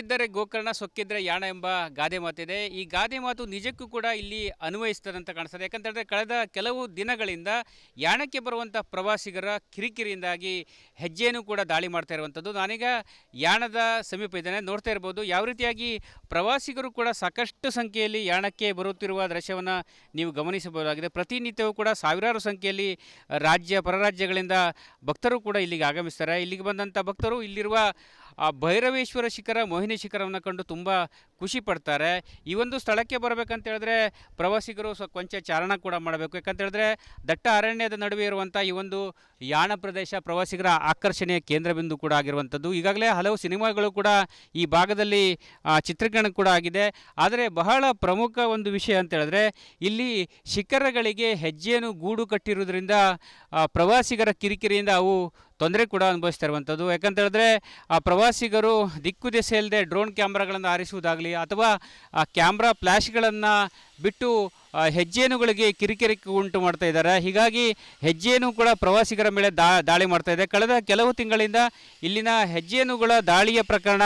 ಇದ್ದರೆ ಗೋಕರ್ಣ, ಸೊಕ್ಕಿದ್ರೆ ಯಾಣ ಎಂಬ ಗಾದೆ ಮಾತಿದೆ. ಈ ಗಾದೆ ಮಾತು ನಿಜಕ್ಕೂ ಕೂಡ ಇಲ್ಲಿ ಅನ್ವಯಿಸ್ತದಂತ ಕಾಣಿಸ್ತದೆ. ಯಾಕಂತ ಹೇಳಿದ್ರೆ ಕಳೆದ ಕೆಲವು ದಿನಗಳಿಂದ ಯಾಣಕ್ಕೆ ಬರುವಂಥ ಪ್ರವಾಸಿಗರ ಕಿರಿಕಿರಿಯಿಂದಾಗಿ ಹೆಜ್ಜೆಯನ್ನು ಕೂಡ ದಾಳಿ ಮಾಡ್ತಾ ಇರುವಂಥದ್ದು ನಾನೀಗ ಯಾಣದ ಸಮೀಪ ಇದ್ದೇನೆ. ನೋಡ್ತಾ ಇರ್ಬೋದು, ಯಾವ ರೀತಿಯಾಗಿ ಪ್ರವಾಸಿಗರು ಕೂಡ ಸಾಕಷ್ಟು ಸಂಖ್ಯೆಯಲ್ಲಿ ಯಾಣಕ್ಕೆ ಬರುತ್ತಿರುವ ದೃಶ್ಯವನ್ನು ನೀವು ಗಮನಿಸಬಹುದಾಗಿದೆ. ಪ್ರತಿನಿತ್ಯವೂ ಕೂಡ ಸಾವಿರಾರು ಸಂಖ್ಯೆಯಲ್ಲಿ ರಾಜ್ಯ, ಪರರಾಜ್ಯಗಳಿಂದ ಭಕ್ತರು ಕೂಡ ಇಲ್ಲಿಗೆ ಆಗಮಿಸ್ತಾರೆ. ಇಲ್ಲಿಗೆ ಬಂದಂಥ ಭಕ್ತರು ಇಲ್ಲಿರುವ ಆ ಭೈರವೇಶ್ವರ ಶಿಖರ ಮೋಹಿನಿ ಶಿಖರವನ್ನು ಕಂಡು ತುಂಬ ಖುಷಿ ಪಡ್ತಾರೆ. ಈ ಒಂದು ಸ್ಥಳಕ್ಕೆ ಬರಬೇಕಂತೇಳಿದ್ರೆ ಪ್ರವಾಸಿಗರು ಸ್ವ ಕೊಂಚ ಚಾರಣ ಕೂಡ ಮಾಡಬೇಕು. ಯಾಕಂತ ಹೇಳಿದ್ರೆ ದಟ್ಟ ಅರಣ್ಯದ ನಡುವೆ ಇರುವಂಥ ಈ ಒಂದು ಯಾಣ ಪ್ರದೇಶ ಪ್ರವಾಸಿಗರ ಆಕರ್ಷಣೆಯ ಕೇಂದ್ರ ಬಿಂದು ಕೂಡ ಆಗಿರುವಂಥದ್ದು ಈಗಾಗಲೇ ಹಲವು ಸಿನಿಮಾಗಳು ಕೂಡ ಈ ಭಾಗದಲ್ಲಿ ಚಿತ್ರೀಕರಣ ಕೂಡ ಆಗಿದೆ. ಆದರೆ ಬಹಳ ಪ್ರಮುಖ ಒಂದು ವಿಷಯ ಅಂತ ಹೇಳಿದ್ರೆ ಇಲ್ಲಿ ಶಿಖರಗಳಿಗೆ ಹೆಜ್ಜೆಯನ್ನು ಗೂಡು ಕಟ್ಟಿರುವುದರಿಂದ ಪ್ರವಾಸಿಗರ ಕಿರಿಕಿರಿಯಿಂದ ಅವು ತೊಂದರೆ ಕೂಡ ಅನುಭವಿಸ್ತಾ ಇರುವಂಥದ್ದು ಯಾಕಂತ ಹೇಳಿದ್ರೆ, ಆ, ಪ್ರವಾಸಿಗರು ದಿಕ್ಕು ದಿಸೆ ಇಲ್ಲದೆ ಡ್ರೋನ್ ಕ್ಯಾಮ್ರಾಗಳನ್ನು ಆರಿಸುವುದಾಗಲಿ ಅಥವಾ, ಆ, ಕ್ಯಾಮ್ರಾ ಫ್ಲ್ಯಾಶ್ಗಳನ್ನು ಬಿಟ್ಟು ಹೆಜ್ಜೇನುಗಳಿಗೆ ಕಿರಿಕಿರಿ ಉಂಟು ಮಾಡ್ತಾ ಇದ್ದಾರೆ. ಹೀಗಾಗಿ ಹೆಜ್ಜೇನು ಕೂಡ ಪ್ರವಾಸಿಗರ ಮೇಲೆ ದಾ, ದಾಳಿ ಮಾಡ್ತಾ ಇದೆ. ಕಳೆದ ಕೆಲವು ತಿಂಗಳಿಂದ ಇಲ್ಲಿನ ಹೆಜ್ಜೇನುಗಳ ದಾಳಿಯ ಪ್ರಕರಣ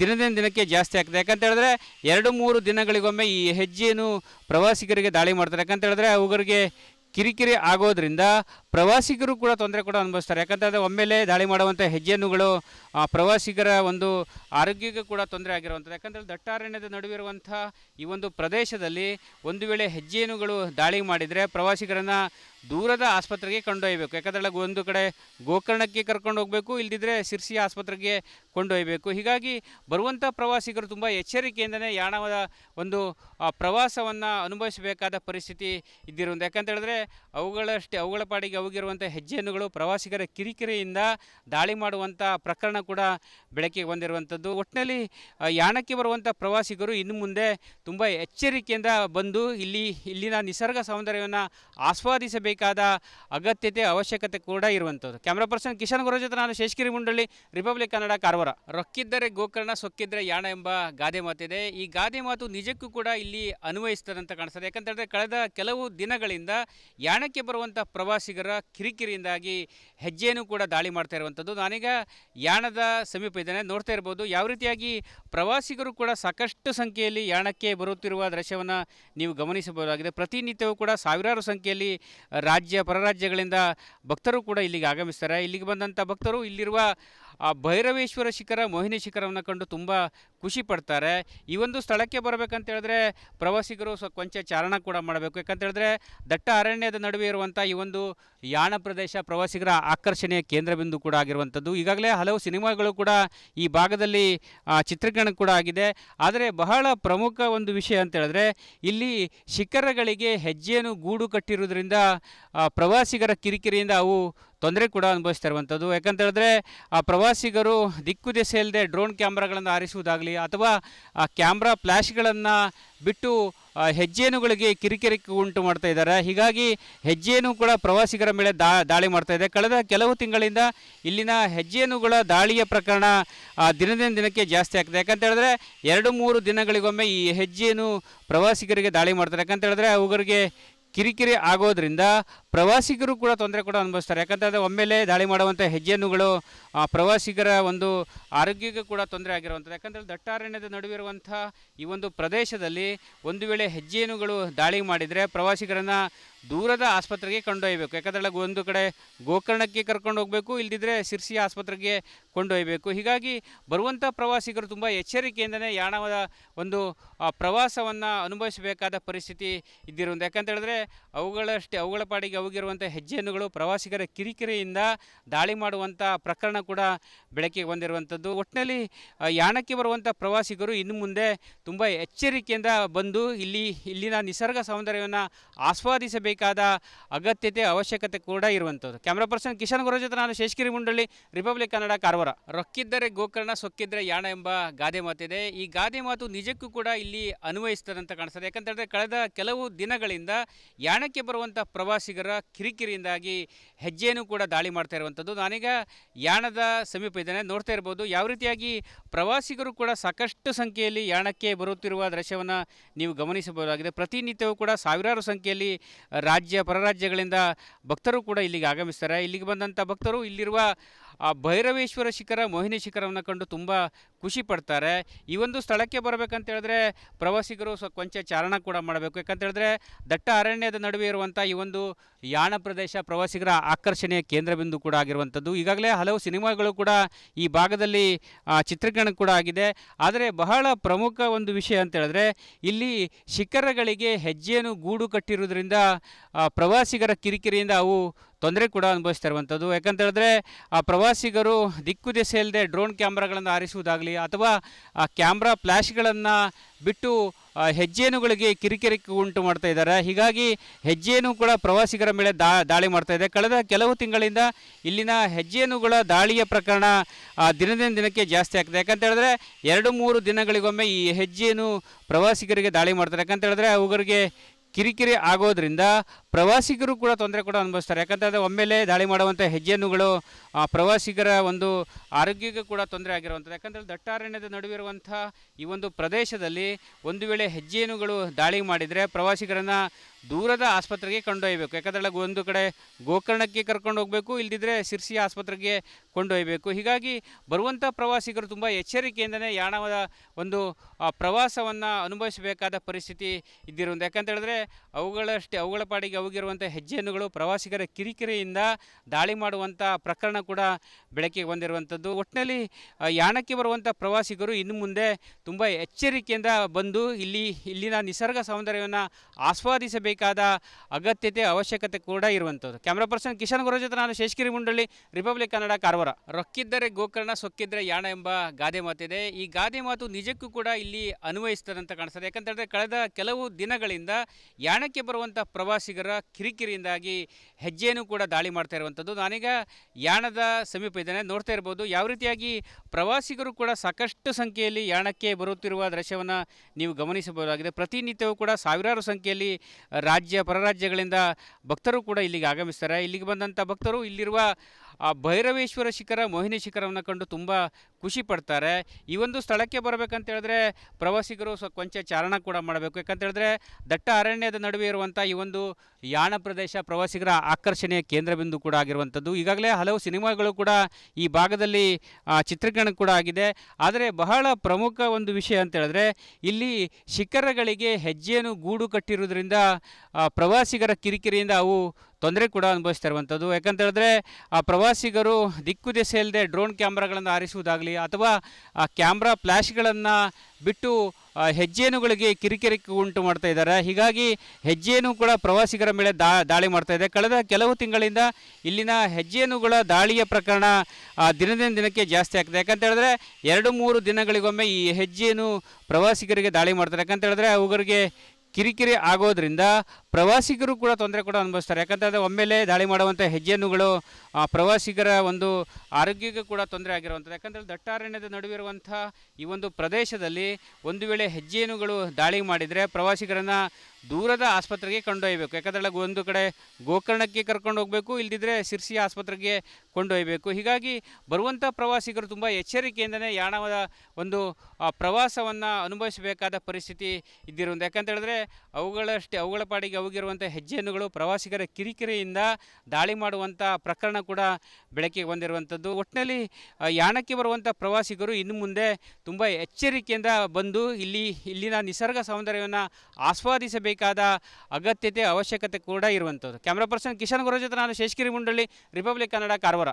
ದಿನದಿಂದ ದಿನಕ್ಕೆ ಜಾಸ್ತಿ ಆಗ್ತದೆ ಯಾಕಂತ ಹೇಳಿದ್ರೆ, ಎರಡು ಮೂರು ದಿನಗಳಿಗೊಮ್ಮೆ ಈ ಹೆಜ್ಜೇನು ಪ್ರವಾಸಿಗರಿಗೆ ದಾಳಿ ಮಾಡ್ತಾರೆ. ಯಾಕಂತ ಹೇಳಿದ್ರೆ ಅವುಗಳಿಗೆ ಕಿರಿಕಿರಿ ಆಗೋದ್ರಿಂದ ಪ್ರವಾಸಿಗರು ಕೂಡ ತೊಂದರೆ ಕೂಡ ಅನುಭವಿಸ್ತಾರೆ. ಯಾಕಂತಂದರೆ ಒಮ್ಮೆಲೆ ದಾಳಿ ಮಾಡುವಂಥ ಹೆಜ್ಜೆನುಗಳು ಪ್ರವಾಸಿಗರ ಒಂದು ಆರೋಗ್ಯಕ್ಕೆ ಕೂಡ ತೊಂದರೆ ಆಗಿರುವಂಥದ್ದು. ಯಾಕಂದರೆ ದಟ್ಟಾರಣ್ಯದ ನಡುವಿರುವಂಥ ಈ ಒಂದು ಪ್ರದೇಶದಲ್ಲಿ ಒಂದು ವೇಳೆ ಹೆಜ್ಜೆನುಗಳು ದಾಳಿ ಮಾಡಿದರೆ ಪ್ರವಾಸಿಗರನ್ನು ದೂರದ ಆಸ್ಪತ್ರೆಗೆ ಕೊಂಡೊಯ್ಯಬೇಕು ಯಾಕಂದ್ರೆ ಒಂದು ಕಡೆ ಗೋಕರ್ಣಕ್ಕೆ ಕರ್ಕೊಂಡು ಹೋಗಬೇಕು ಇಲ್ಲದಿದ್ದರೆ ಸಿರ್ಸಿ ಆಸ್ಪತ್ರೆಗೆ ಕೊಂಡೊಯ್ಯಬೇಕು ಹೀಗಾಗಿ ಬರುವಂಥ ಪ್ರವಾಸಿಗರು ತುಂಬ ಎಚ್ಚರಿಕೆಯಿಂದನೇ ಯಾಣವದ ಒಂದು ಪ್ರವಾಸವನ್ನು ಅನುಭವಿಸಬೇಕಾದ ಪರಿಸ್ಥಿತಿ ಇದ್ದಿರುವುದು ಯಾಕಂತ ಹೇಳಿದ್ರೆ ಅವುಗಳಷ್ಟೇ, ಅವುಗಳ ಪಾಡಿಗೆ ಅವುಗಿರುವಂಥ ಹೆಜ್ಜೆಯನ್ನುಗಳು ಪ್ರವಾಸಿಗರ ಕಿರಿಕಿರಿಯಿಂದ ದಾಳಿ ಮಾಡುವಂಥ ಪ್ರಕರಣ ಕೂಡ ಬೆಳಕಿಗೆ ಬಂದಿರುವಂಥದ್ದು ಒಟ್ಟಿನಲ್ಲಿ ಯಾಣಕ್ಕೆ ಬರುವಂಥ ಪ್ರವಾಸಿಗರು ಇನ್ನು ಮುಂದೆ ತುಂಬ ಎಚ್ಚರಿಕೆಯಿಂದ ಬಂದು ಇಲ್ಲಿ, ಇಲ್ಲಿನ ನಿಸರ್ಗ ಸೌಂದರ್ಯವನ್ನು ಆಸ್ವಾದಿಸಬೇಕಾದ ಅಗತ್ಯತೆ, ಅವಶ್ಯಕತೆ ಕೂಡ ಇರುವಂಥದ್ದು. ಕ್ಯಾಮ್ರಾ ಪರ್ಸನ್ ಕಿಶನ್ ಗುರು ಜೊತೆ ನಾನು ಶೇಷಗಿರಿ ಮುಂಡಳ್ಳಿ ರಿಪಬ್ಲಿಕ್ ಕನ್ನಡ ಕಾರವಾರ ರೊಕ್ಕಿದ್ದರೆ ಗೋಕರ್ಣ ಸೊಕ್ಕಿದ್ದರೆ ಯಾಣ ಎಂಬ ಗಾದೆ ಮಾತಿದೆ. ಈ ಗಾದೆ ಮಾತು ನಿಜಕ್ಕೂ ಕೂಡ ಇಲ್ಲಿ ಅನ್ವಯಿಸ್ತದೆ ಅಂತ ಕಾಣಿಸ್ತದೆ. ಯಾಕಂತ ಹೇಳಿದ್ರೆ ಕಳೆದ ಕೆಲವು ದಿನಗಳಿಂದ ಯಾಣಕ್ಕೆ ಬರುವಂಥ ಪ್ರವಾಸಿಗರ ಕಿರಿಕಿರಿಯಿಂದಾಗಿ ಹೆಜ್ಜೆಯನ್ನು ಕೂಡ ದಾಳಿ ಮಾಡ್ತಾ ಇರುವಂಥದ್ದು. ನಾನೀಗ ಯಾಣದ ಸಮೀಪ ಇದ್ದೇನೆ. ನೋಡ್ತಾ ಇರ್ಬೋದು, ಯಾವ ರೀತಿಯಾಗಿ ಪ್ರವಾಸಿಗರು ಕೂಡ ಸಾಕಷ್ಟು ಸಂಖ್ಯೆಯಲ್ಲಿ ಯಾಣಕ್ಕೆ ಬರುತ್ತಿರುವ ದೃಶ್ಯವನ್ನು ನೀವು ಗಮನಿಸಬಹುದಾಗಿದೆ. ಪ್ರತಿನಿತ್ಯವೂ ಕೂಡ ಸಾವಿರಾರು ಸಂಖ್ಯೆಯಲ್ಲಿ ರಾಜ್ಯ ಪರರಾಜ್ಯಗಳಿಂದ ಭಕ್ತರು ಕೂಡ ಇಲ್ಲಿಗೆ ಆಗಮಿಸ್ತಾರೆ. ಇಲ್ಲಿಗೆ ಬಂದಂಥ ಭಕ್ತರು ಇಲ್ಲಿರುವ ಆ ಭೈರವೇಶ್ವರ ಶಿಖರ, ಮೋಹಿನಿ ಶಿಖರವನ್ನು ಕಂಡು ತುಂಬ ಖುಷಿ ಪಡ್ತಾರೆ. ಈ ಒಂದು ಸ್ಥಳಕ್ಕೆ ಬರಬೇಕಂತ ಹೇಳಿದ್ರೆ ಪ್ರವಾಸಿಗರು ಸ್ವ ಕೊಂಚ ಚಾರಣ ಕೂಡ ಮಾಡಬೇಕು. ಯಾಕಂತ ಹೇಳಿದ್ರೆ ದಟ್ಟ ಅರಣ್ಯದ ನಡುವೆ ಇರುವಂಥ ಈ ಒಂದು ಯಾಣ ಪ್ರದೇಶ ಪ್ರವಾಸಿಗರ ಆಕರ್ಷಣೆಯ ಕೇಂದ್ರ ಬಿಂದು ಕೂಡ ಆಗಿರುವಂಥದ್ದು ಈಗಾಗಲೇ ಹಲವು ಸಿನಿಮಾಗಳು ಕೂಡ ಈ ಭಾಗದಲ್ಲಿ ಚಿತ್ರೀಕರಣ ಕೂಡ ಆಗಿದೆ. ಆದರೆ ಬಹಳ ಪ್ರಮುಖ ಒಂದು ವಿಷಯ ಅಂತ ಹೇಳಿದ್ರೆ ಇಲ್ಲಿ ಶಿಖರಗಳಿಗೆ ಹೆಜ್ಜೆಯನ್ನು ಗೂಡು ಕಟ್ಟಿರುವುದರಿಂದ ಪ್ರವಾಸಿಗರ ಕಿರಿಕಿರಿಯಿಂದ ಅವು ತೊಂದರೆ ಕೂಡ ಅನುಭವಿಸ್ತಾ ಇರುವಂಥದ್ದು. ಯಾಕಂತ ಹೇಳಿದ್ರೆ, ಆ ಪ್ರವಾಸಿಗರು ದಿಕ್ಕು ದಿಸೆ ಇಲ್ಲದೆ ಡ್ರೋನ್ ಕ್ಯಾಮ್ರಾಗಳನ್ನು ಆರಿಸುವುದಾಗಲಿ ಅಥವಾ, ಆ ಕ್ಯಾಮ್ರಾ ಫ್ಲ್ಯಾಶ್ಗಳನ್ನು ಬಿಟ್ಟು ಹೆಜ್ಜೇನುಗಳಿಗೆ ಕಿರಿಕಿರಿ ಉಂಟು ಮಾಡ್ತಾ ಇದ್ದಾರೆ. ಹೀಗಾಗಿ ಹೆಜ್ಜೇನು ಕೂಡ ಪ್ರವಾಸಿಗರ ಮೇಲೆ ದಾ, ದಾಳಿ ಮಾಡ್ತಾ ಇದೆ. ಕಳೆದ ಕೆಲವು ತಿಂಗಳಿಂದ ಇಲ್ಲಿನ ಹೆಜ್ಜೇನುಗಳ ದಾಳಿಯ ಪ್ರಕರಣ ದಿನದಿಂದ ದಿನಕ್ಕೆ ಜಾಸ್ತಿ ಆಗ್ತದೆ. ಯಾಕಂತ ಹೇಳಿದ್ರೆ, ಎರಡು ಮೂರು ದಿನಗಳಿಗೊಮ್ಮೆ ಈ ಹೆಜ್ಜೇನು ಪ್ರವಾಸಿಗರಿಗೆ ದಾಳಿ ಮಾಡ್ತಾರೆ. ಯಾಕಂತ ಹೇಳಿದ್ರೆ, ಅವುಗಳಿಗೆ ಕಿರಿಕಿರಿ ಆಗೋದ್ರಿಂದ ಪ್ರವಾಸಿಗರು ಕೂಡ ತೊಂದರೆ ಕೂಡ ಅನುಭವಿಸ್ತಾರೆ. ಯಾಕಂತಂದರೆ ಒಮ್ಮೆಲೆ ದಾಳಿ ಮಾಡುವಂಥ ಹೆಜ್ಜೆನುಗಳು ಪ್ರವಾಸಿಗರ ಒಂದು ಆರೋಗ್ಯಕ್ಕೆ ಕೂಡ ತೊಂದರೆ ಆಗಿರುವಂಥದ್ದು. ಯಾಕಂದರೆ ದಟ್ಟಾರಣ್ಯದ ನಡುವಿರುವಂಥ ಈ ಒಂದು ಪ್ರದೇಶದಲ್ಲಿ ಒಂದು ವೇಳೆ ಹೆಜ್ಜೆನುಗಳು ದಾಳಿ ಮಾಡಿದರೆ ಪ್ರವಾಸಿಗರನ್ನು ದೂರದ ಆಸ್ಪತ್ರೆಗೆ ಕೊಂಡೊಯ್ಯಬೇಕು. ಯಾಕಂದ್ರೆ ಒಂದು ಕಡೆ ಗೋಕರ್ಣಕ್ಕೆ ಕರ್ಕೊಂಡು ಹೋಗಬೇಕು, ಇಲ್ದಿದ್ರೆ ಸಿರ್ಸಿ ಆಸ್ಪತ್ರೆಗೆ ಕೊಂಡೊಯ್ಯಬೇಕು. ಹೀಗಾಗಿ ಬರುವಂಥ ಪ್ರವಾಸಿಗರು ತುಂಬ ಎಚ್ಚರಿಕೆಯಿಂದನೇ ಯಾಣವದ ಒಂದು ಪ್ರವಾಸವನ್ನು ಅನುಭವಿಸಬೇಕಾದ ಪರಿಸ್ಥಿತಿ ಇದ್ದಿರುವುದು ಯಾಕಂತ ಹೇಳಿದ್ರೆ ಅವುಗಳಷ್ಟೇ, ಅವುಗಳ ಪಾಡಿಗೆ ಅವುಗಿರುವಂಥ ಹೆಜ್ಜೆಯನ್ನುಗಳು ಪ್ರವಾಸಿಗರ ಕಿರಿಕಿರಿಯಿಂದ ದಾಳಿ ಮಾಡುವಂಥ ಪ್ರಕರಣ ಕೂಡ ಬೆಳಕಿಗೆ ಬಂದಿರುವಂಥದ್ದು ಒಟ್ಟಿನಲ್ಲಿ ಯಾಣಕ್ಕೆ ಬರುವಂಥ ಪ್ರವಾಸಿಗರು ಇನ್ನು ಮುಂದೆ ತುಂಬ ಎಚ್ಚರಿಕೆಯಿಂದ ಬಂದು ಇಲ್ಲಿ, ಇಲ್ಲಿನ ನಿಸರ್ಗ ಸೌಂದರ್ಯವನ್ನು ಆಸ್ವಾದಿಸಬೇಕಾದ ಅಗತ್ಯತೆ, ಅವಶ್ಯಕತೆ ಕೂಡ ಇರುವಂಥದ್ದು ಕ್ಯಾಮ್ರಾ ಪರ್ಸನ್ ಕಿಶನ್ ಗುರು ಜೊತೆ ನಾನು ಶೇಷಗಿರಿ ಮುಂಡಳ್ಳಿ, ರಿಪಬ್ಲಿಕ್ ಕನ್ನಡ ಕಾರವಾರ. ರೊಕ್ಕಿದ್ದರೆ ಗೋಕರ್ಣ, ಸೊಕ್ಕಿದ್ರೆ ಯಾಣ ಎಂಬ ಗಾದೆ ಮಾತಿದೆ. ಈ ಗಾದೆ ಮಾತು ನಿಜಕ್ಕೂ ಕೂಡ ಇಲ್ಲಿ ಅನ್ವಯಿಸ್ತದಂತ ಕಾಣಿಸ್ತದೆ. ಯಾಕಂತ ಹೇಳಿದ್ರೆ, ಕಳೆದ ಕೆಲವು ದಿನಗಳಿಂದ ಯಾಣಕ್ಕೆ ಬರುವಂಥ ಪ್ರವಾಸಿಗರ ಕಿರಿಕಿರಿಯಿಂದಾಗಿ ಹೆಜ್ಜೆಯನ್ನು ಕೂಡ ದಾಳಿ ಮಾಡ್ತಾ ಇರುವಂಥದ್ದು. ನಾನೀಗ ಯಾಣದ ಸಮೀಪ ಇದ್ದೇನೆ. ನೋಡ್ತಾ ಇರ್ಬೋದು, ಯಾವ ರೀತಿಯಾಗಿ ಪ್ರವಾಸಿಗರು ಕೂಡ ಸಾಕಷ್ಟು ಸಂಖ್ಯೆಯಲ್ಲಿ ಯಾಣಕ್ಕೆ ಬರುತ್ತಿರುವ ದೃಶ್ಯವನ್ನು ನೀವು ಗಮನಿಸಬಹುದಾಗಿದೆ. ಪ್ರತಿನಿತ್ಯವೂ ಕೂಡ ಸಾವಿರಾರು ಸಂಖ್ಯೆಯಲ್ಲಿ ರಾಜ್ಯ, ಪರರಾಜ್ಯಗಳಿಂದ ಭಕ್ತರು ಕೂಡ ಇಲ್ಲಿಗೆ ಆಗಮಿಸ್ತಾರೆ. ಇಲ್ಲಿಗೆ ಬಂದಂಥ ಭಕ್ತರು ಇಲ್ಲಿರುವ ಆ ಭೈರವೇಶ್ವರ ಶಿಖರ, ಮೋಹಿನಿ ಶಿಖರವನ್ನು ಕಂಡು ತುಂಬ ಖುಷಿ ಪಡ್ತಾರೆ. ಈ ಒಂದು ಸ್ಥಳಕ್ಕೆ ಬರಬೇಕಂತ ಹೇಳಿದ್ರೆ ಪ್ರವಾಸಿಗರು ಸ್ವ ಕೊಂಚ ಚಾರಣ ಕೂಡ ಮಾಡಬೇಕು. ಯಾಕಂತ ಹೇಳಿದ್ರೆ ದಟ್ಟ ಅರಣ್ಯದ ನಡುವೆ ಇರುವಂಥ ಈ ಒಂದು ಯಾಣ ಪ್ರದೇಶ ಪ್ರವಾಸಿಗರ ಆಕರ್ಷಣೆಯ ಕೇಂದ್ರ ಬಿಂದು ಕೂಡ ಆಗಿರುವಂಥದ್ದು ಈಗಾಗಲೇ ಹಲವು ಸಿನಿಮಾಗಳು ಕೂಡ ಈ ಭಾಗದಲ್ಲಿ ಚಿತ್ರೀಕರಣ ಕೂಡ ಆಗಿದೆ. ಆದರೆ ಬಹಳ ಪ್ರಮುಖ ಒಂದು ವಿಷಯ ಅಂತ ಹೇಳಿದ್ರೆ ಇಲ್ಲಿ ಶಿಖರಗಳಿಗೆ ಹೆಜ್ಜೆಯನ್ನು ಗೂಡು ಕಟ್ಟಿರುವುದರಿಂದ ಪ್ರವಾಸಿಗರ ಕಿರಿಕಿರಿಯಿಂದ ಅವು ತೊಂದರೆ ಕೂಡ ಅನುಭವಿಸ್ತಾ ಇರುವಂಥದ್ದು. ಯಾಕಂತ ಹೇಳಿದ್ರೆ, ಆ ಪ್ರವಾಸಿಗರು ದಿಕ್ಕು ದಿಸೆ ಇಲ್ಲದೆ ಡ್ರೋನ್ ಕ್ಯಾಮ್ರಾಗಳನ್ನು ಆರಿಸುವುದಾಗಲಿ ಅಥವಾ, ಆ ಕ್ಯಾಮ್ರಾ ಫ್ಲ್ಯಾಶ್ಗಳನ್ನು ಬಿಟ್ಟು ಹೆಜ್ಜೇನುಗಳಿಗೆ ಕಿರಿಕಿರಿ ಉಂಟು ಮಾಡ್ತಾ ಇದ್ದಾರೆ. ಹೀಗಾಗಿ ಹೆಜ್ಜೇನು ಕೂಡ ಪ್ರವಾಸಿಗರ ಮೇಲೆ ದಾ, ದಾಳಿ ಮಾಡ್ತಾ ಇದೆ. ಕಳೆದ ಕೆಲವು ತಿಂಗಳಿಂದ ಇಲ್ಲಿನ ಹೆಜ್ಜೇನುಗಳ ದಾಳಿಯ ಪ್ರಕರಣ ದಿನದಿಂದ ದಿನಕ್ಕೆ ಜಾಸ್ತಿ ಆಗ್ತದೆ. ಯಾಕಂತ ಹೇಳಿದ್ರೆ, ಎರಡು ಮೂರು ದಿನಗಳಿಗೊಮ್ಮೆ ಈ ಹೆಜ್ಜೇನು ಪ್ರವಾಸಿಗರಿಗೆ ದಾಳಿ ಮಾಡ್ತಾರೆ. ಯಾಕಂತ ಹೇಳಿದ್ರೆ, ಅವುಗಳಿಗೆ ಕಿರಿಕಿರಿ ಆಗೋದ್ರಿಂದ ಪ್ರವಾಸಿಗರು ಕೂಡ ತೊಂದರೆ ಕೂಡ ಅನುಭವಿಸ್ತಾರೆ. ಯಾಕಂತಂದರೆ ಒಮ್ಮೆಲೆ ದಾಳಿ ಮಾಡುವಂಥ ಹೆಜ್ಜೆನುಗಳು ಪ್ರವಾಸಿಗರ ಒಂದು ಆರೋಗ್ಯಕ್ಕೆ ಕೂಡ ತೊಂದರೆ ಆಗಿರುವಂಥದ್ದು. ಯಾಕಂದರೆ ದಟ್ಟಾರಣ್ಯದ ನಡುವಿರುವಂಥ ಈ ಒಂದು ಪ್ರದೇಶದಲ್ಲಿ ಒಂದು ವೇಳೆ ಹೆಜ್ಜೆನುಗಳು ದಾಳಿ ಮಾಡಿದರೆ ಪ್ರವಾಸಿಗರನ್ನು ದೂರದ ಆಸ್ಪತ್ರೆಗೆ ಕೊಂಡೊಯ್ಯಬೇಕು. ಯಾಕಂದ್ರೆ ಒಂದು ಕಡೆ ಗೋಕರ್ಣಕ್ಕೆ ಕರ್ಕೊಂಡು ಹೋಗಬೇಕು, ಇಲ್ದಿದ್ರೆ ಸಿರ್ಸಿ ಆಸ್ಪತ್ರೆಗೆ ಕೊಂಡೊಯ್ಯಬೇಕು. ಹೀಗಾಗಿ ಬರುವಂಥ ಪ್ರವಾಸಿಗರು ತುಂಬ ಎಚ್ಚರಿಕೆಯಿಂದನೇ ಯಾಣವದ ಒಂದು ಪ್ರವಾಸವನ್ನು ಅನುಭವಿಸಬೇಕಾದ ಪರಿಸ್ಥಿತಿ ಇದ್ದಿರುವುದು ಯಾಕಂತ ಹೇಳಿದ್ರೆ ಅವುಗಳಷ್ಟೇ ಅವುಗಳ ಪಾಡಿಗೆ ಅವುಗಿರುವಂಥ ಹೆಜ್ಜೆಯನ್ನುಗಳು ಪ್ರವಾಸಿಗರ ಕಿರಿಕಿರಿಯಿಂದ ದಾಳಿ ಮಾಡುವಂಥ ಪ್ರಕರಣ ಕೂಡ ಬೆಳಕಿಗೆ ಬಂದಿರುವಂಥದ್ದು ಒಟ್ಟಿನಲ್ಲಿ ಯಾಣಕ್ಕೆ ಬರುವಂಥ ಪ್ರವಾಸಿಗರು ಇನ್ನು ಮುಂದೆ ತುಂಬ ಎಚ್ಚರಿಕೆಯಿಂದ ಬಂದು ಇಲ್ಲಿ, ಇಲ್ಲಿನ ನಿಸರ್ಗ ಸೌಂದರ್ಯವನ್ನು ಆಸ್ವಾದಿಸಬೇಕಾದ ಅಗತ್ಯತೆ, ಅವಶ್ಯಕತೆ ಕೂಡ ಇರುವಂಥದ್ದು ಕ್ಯಾಮ್ರಾ ಪರ್ಸನ್ ಕಿಶನ್ ಗುರು ಜೊತೆ ನಾನು ಶೇಷಗಿರಿ ಮುಂಡಳ್ಳಿ, ರಿಪಬ್ಲಿಕ್ ಕನ್ನಡ ಕಾರವಾರ. ರೊಕ್ಕಿದ್ದರೆ ಗೋಕರ್ಣ, ಸೊಕ್ಕಿದ್ರೆ ಯಾಣ ಎಂಬ ಗಾದೆ ಮಾತಿದೆ. ಈ ಗಾದೆ ಮಾತು ನಿಜಕ್ಕೂ ಕೂಡ ಇಲ್ಲಿ ಅನ್ವಯಿಸ್ತದಂತ ಕಾಣಿಸ್ತದೆ. ಯಾಕಂತ ಹೇಳಿದ್ರೆ, ಕಳೆದ ಕೆಲವು ದಿನಗಳಿಂದ ಯಾಣಕ್ಕೆ ಬರುವಂಥ ಪ್ರವಾಸಿಗರ ಕಿರಿಕಿರಿಯಿಂದಾಗಿ ಹೆಜ್ಜೆಯನ್ನು ಕೂಡ ದಾಳಿ ಮಾಡ್ತಾ ಇರುವಂಥದ್ದು. ನಾನೀಗ ಯಾಣದ ಸಮೀಪ ಇದ್ದೇನೆ. ನೋಡ್ತಾ ಇರ್ಬೋದು, ಯಾವ ರೀತಿಯಾಗಿ ಪ್ರವಾಸಿಗರು ಕೂಡ ಸಾಕಷ್ಟು ಸಂಖ್ಯೆಯಲ್ಲಿ ಯಾಣಕ್ಕೆ ಬರುತ್ತಿರುವ ದೃಶ್ಯವನ್ನು ನೀವು ಗಮನಿಸಬಹುದಾಗಿದೆ. ಪ್ರತಿನಿತ್ಯವೂ ಕೂಡ ಸಾವಿರಾರು ಸಂಖ್ಯೆಯಲ್ಲಿ ರಾಜ್ಯ, ಪರರಾಜ್ಯಗಳಿಂದ ಭಕ್ತರು ಕೂಡ ಇಲ್ಲಿಗೆ ಆಗಮಿಸ್ತಾರೆ. ಇಲ್ಲಿಗೆ ಬಂದಂಥ ಭಕ್ತರು ಇಲ್ಲಿರುವ ಆ ಭೈರವೇಶ್ವರ ಶಿಖರ, ಮೋಹಿನಿ ಶಿಖರವನ್ನು ಕಂಡು ತುಂಬ ಖುಷಿ ಪಡ್ತಾರೆ. ಈ ಒಂದು ಸ್ಥಳಕ್ಕೆ ಬರಬೇಕಂತೇಳಿದ್ರೆ ಪ್ರವಾಸಿಗರು ಸ್ವ ಕೊಂಚ ಚಾರಣ ಕೂಡ ಮಾಡಬೇಕು. ಯಾಕಂತ ಹೇಳಿದ್ರೆ ದಟ್ಟ ಅರಣ್ಯದ ನಡುವೆ ಇರುವಂಥ ಈ ಒಂದು ಯಾಣ ಪ್ರದೇಶ ಪ್ರವಾಸಿಗರ ಆಕರ್ಷಣೆಯ ಕೇಂದ್ರ ಬಿಂದು ಕೂಡ ಆಗಿರುವಂಥದ್ದು ಈಗಾಗಲೇ ಹಲವು ಸಿನಿಮಾಗಳು ಕೂಡ ಈ ಭಾಗದಲ್ಲಿ ಚಿತ್ರೀಕರಣ ಕೂಡ ಆಗಿದೆ. ಆದರೆ ಬಹಳ ಪ್ರಮುಖ ಒಂದು ವಿಷಯ ಅಂತ ಹೇಳಿದ್ರೆ ಇಲ್ಲಿ ಶಿಖರಗಳಿಗೆ ಹೆಜ್ಜೆಯನ್ನು ಗೂಡು ಕಟ್ಟಿರುವುದರಿಂದ ಪ್ರವಾಸಿಗರ ಕಿರಿಕಿರಿಯಿಂದ ಅವು ತೊಂದರೆ ಕೂಡ ಅನುಭವಿಸ್ತಾ ಇರುವಂಥದ್ದು ಯಾಕಂತ ಹೇಳಿದ್ರೆ, ಆ, ಪ್ರವಾಸಿಗರು ದಿಕ್ಕು ದಿಸೆ ಇಲ್ಲದೆ ಡ್ರೋನ್ ಕ್ಯಾಮ್ರಾಗಳನ್ನು ಆರಿಸುವುದಾಗಲಿ ಅಥವಾ, ಆ, ಕ್ಯಾಮ್ರಾ ಫ್ಲ್ಯಾಶ್ಗಳನ್ನು ಬಿಟ್ಟು ಹೆಜ್ಜೇನುಗಳಿಗೆ ಕಿರಿಕಿರಿ ಉಂಟು ಮಾಡ್ತಾ ಇದ್ದಾರೆ. ಹೀಗಾಗಿ ಹೆಜ್ಜೇನು ಕೂಡ ಪ್ರವಾಸಿಗರ ಮೇಲೆ ದಾ, ದಾಳಿ ಮಾಡ್ತಾ ಇದೆ. ಕಳೆದ ಕೆಲವು ತಿಂಗಳಿಂದ ಇಲ್ಲಿನ ಹೆಜ್ಜೇನುಗಳ ದಾಳಿಯ ಪ್ರಕರಣ ದಿನದಿಂದ ದಿನಕ್ಕೆ ಜಾಸ್ತಿ ಆಗ್ತದೆ ಯಾಕಂತ ಹೇಳಿದ್ರೆ, ಎರಡು ಮೂರು ದಿನಗಳಿಗೊಮ್ಮೆ ಈ ಹೆಜ್ಜೇನು ಪ್ರವಾಸಿಗರಿಗೆ ದಾಳಿ ಮಾಡ್ತಾರೆ. ಯಾಕಂತ ಹೇಳಿದ್ರೆ, ಅವುಗಳಿಗೆ ಕಿರಿಕಿರಿ ಆಗೋದ್ರಿಂದ ಪ್ರವಾಸಿಗರು ಕೂಡ ತೊಂದರೆ ಕೂಡ ಅನುಭವಿಸ್ತಾರೆ. ಯಾಕಂತಂದರೆ ಒಮ್ಮೆಲೆ ದಾಳಿ ಮಾಡುವಂಥ ಹೆಜ್ಜೆನುಗಳು ಪ್ರವಾಸಿಗರ ಒಂದು ಆರೋಗ್ಯಕ್ಕೆ ಕೂಡ ತೊಂದರೆ ಆಗಿರುವಂಥದ್ದು. ಯಾಕಂದರೆ ದಟ್ಟಾರಣ್ಯದ ನಡುವಿರುವಂಥ ಈ ಒಂದು ಪ್ರದೇಶದಲ್ಲಿ ಒಂದು ವೇಳೆ ಹೆಜ್ಜೆನುಗಳು ದಾಳಿ ಮಾಡಿದರೆ ಪ್ರವಾಸಿಗರನ್ನು ದೂರದ ಆಸ್ಪತ್ರೆಗೆ ಕೊಂಡೊಯ್ಯಬೇಕು. ಯಾಕಂದ್ರೆ ಒಂದು ಕಡೆ ಗೋಕರ್ಣಕ್ಕೆ ಕರ್ಕೊಂಡು ಹೋಗಬೇಕು, ಇಲ್ದಿದ್ರೆ ಸಿರ್ಸಿ ಆಸ್ಪತ್ರೆಗೆ ಕೊಂಡೊಯ್ಯಬೇಕು. ಹೀಗಾಗಿ ಬರುವಂಥ ಪ್ರವಾಸಿಗರು ತುಂಬ ಎಚ್ಚರಿಕೆಯಿಂದನೇ ಯಾಣವದ ಒಂದು ಪ್ರವಾಸವನ್ನು ಅನುಭವಿಸಬೇಕಾದ ಪರಿಸ್ಥಿತಿ ಇದ್ದಿರುವುದು ಯಾಕಂತ ಹೇಳಿದ್ರೆ ಅವುಗಳಷ್ಟೇ ಅವುಗಳ ಪಾಡಿಗೆ ಅವುಗಿರುವಂಥ ಹೆಜ್ಜೆಯನ್ನುಗಳು ಪ್ರವಾಸಿಗರ ಕಿರಿಕಿರಿಯಿಂದ ದಾಳಿ ಮಾಡುವಂಥ ಪ್ರಕರಣ ಕೂಡ ಬೆಳಕಿಗೆ ಬಂದಿರುವಂಥದ್ದು ಒಟ್ಟಿನಲ್ಲಿ ಯಾಣಕ್ಕೆ ಬರುವಂಥ ಪ್ರವಾಸಿಗರು ಇನ್ನು ಮುಂದೆ ತುಂಬ ಎಚ್ಚರಿಕೆಯಿಂದ ಬಂದು ಇಲ್ಲಿ, ಇಲ್ಲಿನ ನಿಸರ್ಗ ಸೌಂದರ್ಯವನ್ನು ಆಸ್ವಾದಿಸಬೇಕಾದ ಅಗತ್ಯತೆ, ಅವಶ್ಯಕತೆ ಕೂಡ ಇರುವಂಥದ್ದು ಕ್ಯಾಮ್ರಾ ಪರ್ಸನ್ ಕಿಶನ್ ಗುರು ಜೊತೆ ನಾನು ಶೇಷಗಿರಿ ಮುಂಡಳ್ಳಿ, ರಿಪಬ್ಲಿಕ್ ಕನ್ನಡ, ಕಾರವಾರ.